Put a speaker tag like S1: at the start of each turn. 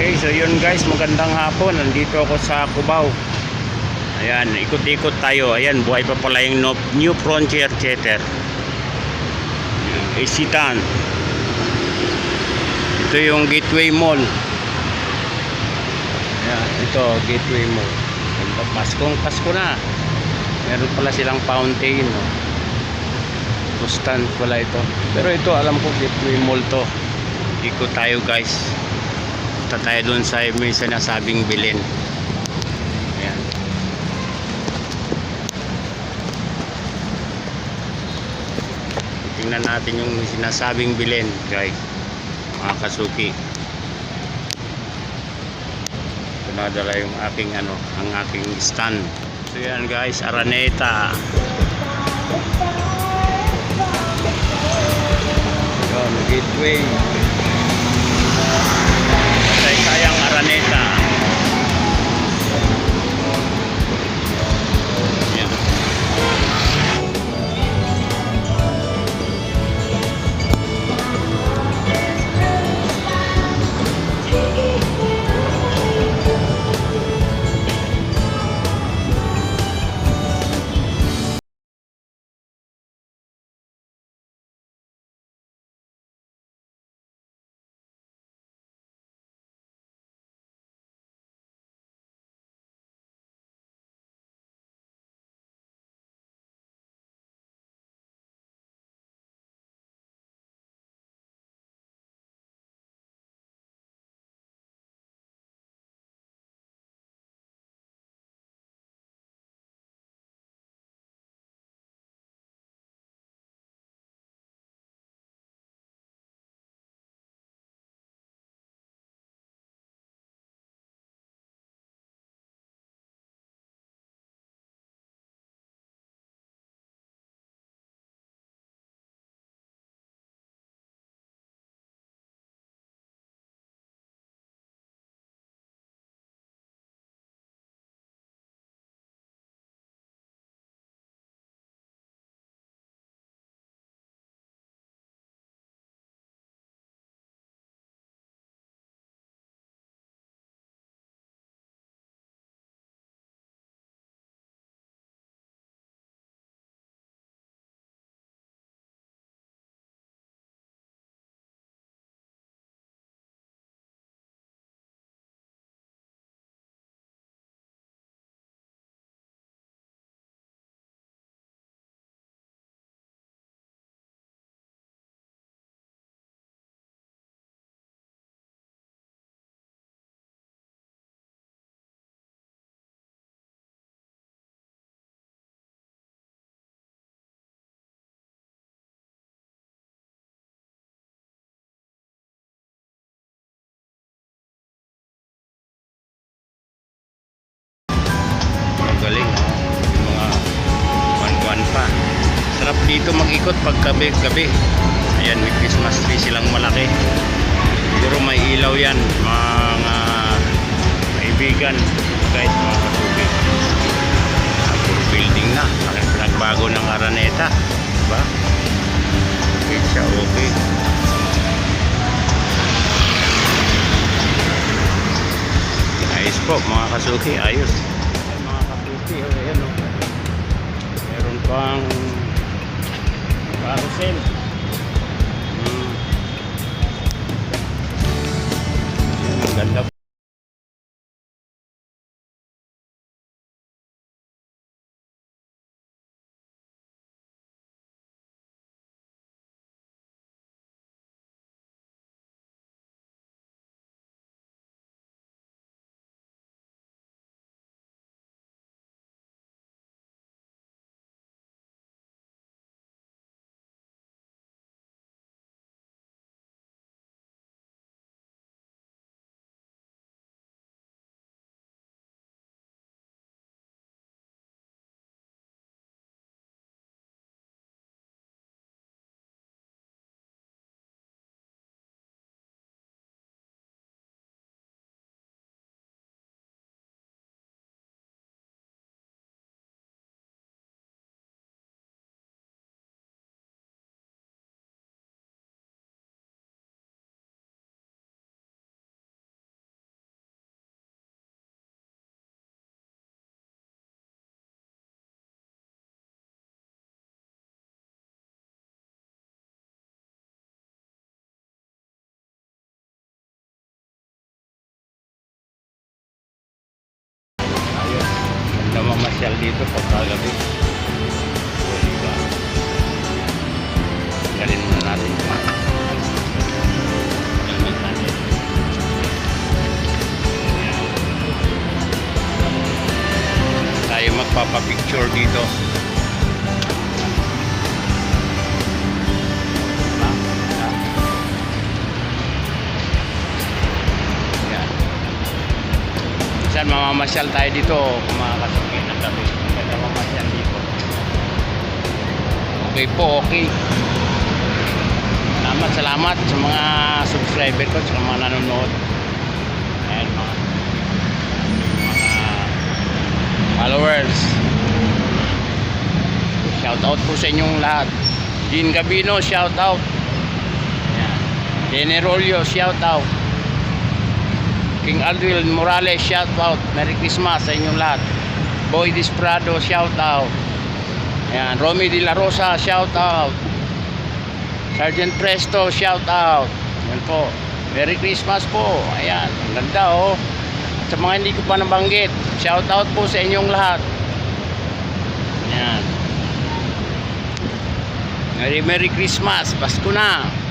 S1: Okay, so yun guys, magandang hapon. Nandito ako sa Cubao. Ayan, ikot-ikot tayo. Ayan, buhay pa pala yung New Frontier Theater. Isitan. Ito yung Gateway Mall. Ayan, ito, Gateway Mall. Paskong Pasko na. Meron pala silang fountain. No? Stand pala ito. Pero ito, alam ko, Gateway Mall to. Ikot tayo guys. Punta tayo dun sa may sinasabing bilin. Ayan. Tingnan natin yung sinasabing bilin, guys. Mga kasuki. Ito nadala yung aking ano, ang aking stand. So yan guys, Araneta. Yun, gateway. Patay kayang Araneta. Dito mag-ikot pag gabi-gabi. Ayan, may Christmas tree silang malaki. Siguro may ilaw yan, mga kaibigan. Guys, mga katubig. Ah, puro building na. Laki pinagbago ng Araneta. Diba? Okay siya, okay. Ayos po mga kasuki, ayos. Mga kasuki, oh, ayan oh. Meron pang carousel. Hmm. Ganda dito magpapapicture dito. Ayan. Minsan mamamasyal tayo dito kung makakasakit ng gabi. Maganda mamasyal dito. Okay po, okay. Salamat, salamat sa mga subscriber ko, sa mga nanonood. Ayan, mga followers. Shout out po sa inyong lahat. Jean Gabino, shout out. Ayan. Jenny Rolio, shout out. King Aldwin Morales, shout out. Merry Christmas sa inyong lahat. Boy Disprado, shout out. Ayan, Romy De La Rosa, shout out. Sergeant Presto, shout out. Yan po. Merry Christmas po. Ayan, ang ganda oh. At sa mga hindi ko pa nabanggit, shout out po sa inyong lahat. Ayan. Merry Merry Christmas. Pasko na.